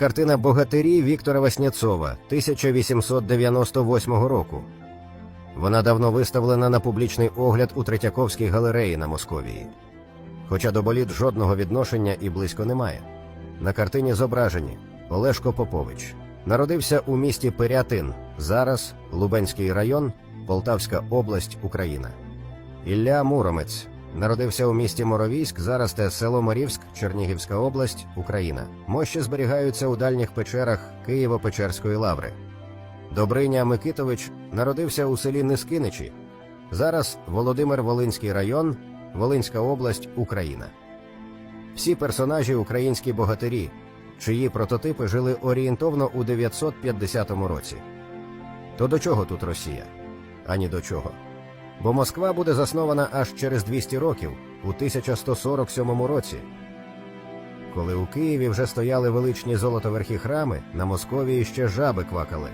Картина Богатирі Віктора Васнєцова 1898 року. Вона давно виставлена на публічний огляд у Третьяковській галереї на Московії. Хоча до боліт жодного відношення і близько немає. На картині зображені Олешко Попович. Народився у місті Пирятин, зараз Лубенський район, Полтавська область, Україна. Ілля Муромець народився у місті Моровійськ, зараз те село Морівськ, Чернігівська область, Україна. Мощі зберігаються у дальніх печерах Києво-Печерської лаври. Добриня Микитович народився у селі Нискиничі. Зараз Володимир Волинський район, Волинська область, Україна. Всі персонажі українські богатирі, чиї прототипи жили орієнтовно у 950 році. То до чого тут Росія? Ані до чого. Бо Москва буде заснована аж через 200 років, у 1147 році. Коли у Києві вже стояли величні золотоверхі храми, на Московії ще жаби квакали.